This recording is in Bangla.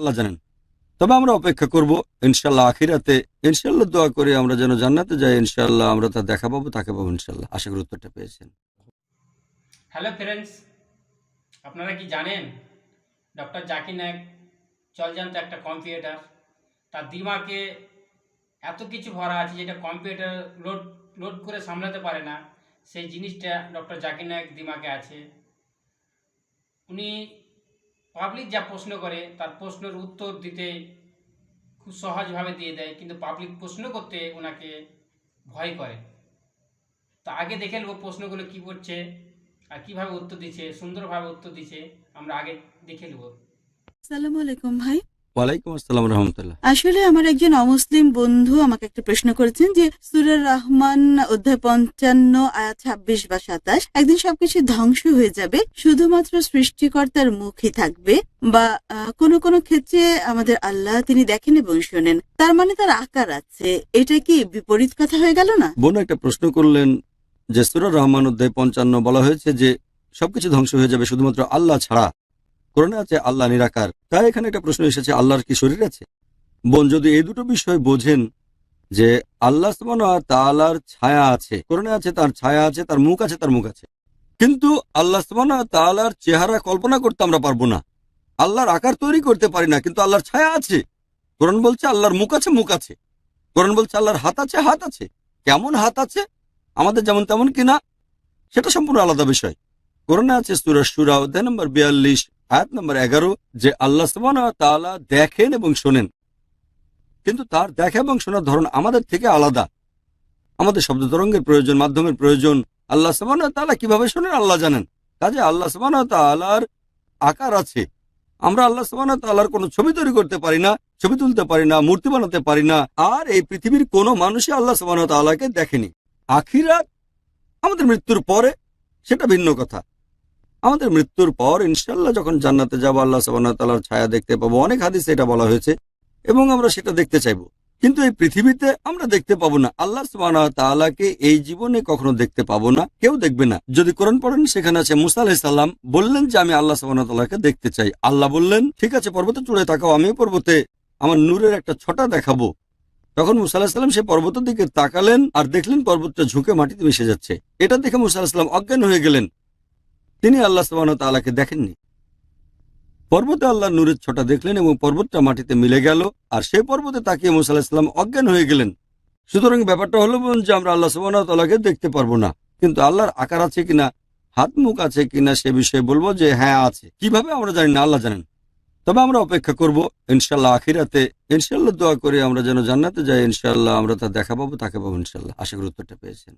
আল্লাহ জানেন। তবে আমরা অপেক্ষা করব ইনশাল্লাহ আখিরাতে ইনশাল্লাহ দোয়া করে আমরা যেন জান্নাতে যাই ইনশাল্লাহ আমরা তা দেখা পাবো, তাকে পাবো ইনশাল্লাহ আশা করি উত্তরটা পেয়েছেন। হ্যালো ফ্রেন্ডস, আপনারা কি জানেন, ডক্টর জাকির নায়ক চলজান্ত একটা কম্পিউটার। তার দিমাগে এত কিছু ভরা আছে যেটা কম্পিউটার লোড লোড করে সামলাতে পারে না। সেই জিনিসটা ডক্টর জাকির নায়ক দিমাগে আছে। উনি পাবলিক যা প্রশ্ন করে, তার প্রশ্নের উত্তর দিতে খুব সহজভাবে দিয়ে দেয়, কিন্তু পাবলিক প্রশ্ন করতে ওনাকে ভয় করে। তা আগে দেখে নেব প্রশ্নগুলো কী করছে আর কীভাবে উত্তর দিচ্ছে, সুন্দরভাবে উত্তর দিচ্ছে, আমরা আগে দেখে নেব। আসসালামু আলাইকুম ভাই। ওয়ালাইকুম আসসালাম রহমতুল্লাহ। আসলে আমার একজন অমুসলিম বন্ধু আমাকে একটা প্রশ্ন করেছেন যে সুরার রহমান অধ্যায় পঞ্চান্ন আয়াত ছাব্বিশ বা সাতাশ একদিন সবকিছু ধ্বংস হয়ে যাবে শুধুমাত্র সৃষ্টিকর্তার মুখই থাকবে বা কোনো কোনো ক্ষেত্রে আমাদের আল্লাহ তিনি দেখেন এবং শোনেন। তার মানে তার আকার আছে। এটা কি বিপরীত কথা হয়ে গেল না? বোন একটা প্রশ্ন করলেন যে সুরা রহমান অধ্যায় পঞ্চান্ন বলা হয়েছে যে সবকিছু ধ্বংস হয়ে যাবে শুধুমাত্র আল্লাহ ছাড়া। কোরআনে আছে আল্লাহ নিরাকার। তাই এখানে একটা প্রশ্ন এসেছে, আল্লাহর কি শরীর আছে? বোন, যদি এই দুটো বিষয় বোঝেন যে আল্লাহ ওয়া ছায়া আছে কোরআনে আছে তার ছায়া আছে, তার মুখ আছে, তার মুখ আছে। কিন্তু আল্লাহ তাআলার চেহারা কল্পনা করতে আমরা পারব না। আল্লাহর আকার তৈরি করতে পারি না, কিন্তু আল্লাহর ছায়া আছে। কোরআন বলছে আল্লাহর মুখ আছে মুখ আছে। কোরআন বলছে আল্লাহর হাত আছে হাত আছে। কেমন হাত আছে? আমাদের যেমন তেমন কিনা, সেটা সম্পূর্ণ আলাদা বিষয়। কোরআনে আছে সুরা সুরা অধ্যায় নম্বর বিয়াল্লিশ। আয়াত নম্বর এগারো, যে আল্লাহ তাআলা দেখেন এবং শোনেন। কিন্তু তার দেখা এবং শোনার ধরন আমাদের থেকে আলাদা। আমাদের শব্দ তরঙ্গের প্রয়োজন, মাধ্যমের প্রয়োজন। আল্লাহ তাআলা কীভাবে শোনেন আল্লাহ জানেন। কাজে আল্লাহ তাআলার আকার আছে। আমরা আল্লাহ তাআলার কোনো ছবি তৈরি করতে পারি না, ছবি তুলতে পারি না, মূর্তি বানাতে পারি না। আর এই পৃথিবীর কোনো মানুষই আল্লাহ তাআলাকে দেখেনি। আখিরাত আমাদের মৃত্যুর পরে সেটা ভিন্ন কথা। আমাদের মৃত্যুর পর ইনশাল্লাহ যখন জান্নাতে যাব, আল্লাহ সুবহানাহু ছায়া দেখতে পাবো। অনেক হাদিসে এটা বলা হয়েছে এবং আমরা সেটা দেখতে চাইব। কিন্তু এই পৃথিবীতে আমরা দেখতে পাবো না। আল্লাহ তাআলাকে এই জীবনে কখনো দেখতে পাবো না, কেউ দেখবে না। যদি কোরআন পড়েন, সেখানে আছে মুসা আলাইহিস সালাম বললেন যে, আমি আল্লাহ তাআলাকে দেখতে চাই। আল্লাহ বললেন, ঠিক আছে, পর্বতে চড়ে থাকাও আমি পর্বতে আমার নূরের একটা ছটা দেখাবো। তখন মুসা আলাহিসাল্লাম সে পর্বতের দিকে তাকালেন আর দেখলেন পর্বতটা ঝুঁকে মাটিতে মিশে যাচ্ছে। এটা দেখে মুসা আলাহিসাল্লাম অজ্ঞান হয়ে গেলেন। তিনি আল্লাহ সুবাহ তালাকে দেখেননি। পর্বতে আল্লাহ নূরের ছটা দেখলেন এবং পর্বতটা মাটিতে মিলে গেল, আর সেই পর্বতে তাকিয়ে মুসা আলাহিসাল্লাম অজ্ঞান হয়ে গেলেন। সুতরাং ব্যাপারটা হলো বোন যে আমরা আল্লাহ সুবাহ তালাকে দেখতে পারব না। কিন্তু আল্লাহর আকার আছে কিনা, হাত মুখ আছে কিনা সে বিষয়ে বলব যে হ্যাঁ আছে। কীভাবে আমরা জানি না, আল্লাহ জানেন। তবে আমরা অপেক্ষা করব ইনশাল্লাহ আখিরাতে। ইনশাল্লাহ দোয়া করে আমরা যেন জান্নাতে যাই ইনশাল্লাহ আমরা তা দেখা পাবো, তাকে পাবো ইনশাল্লাহ আশা গুরুত্বটা পেয়েছেন।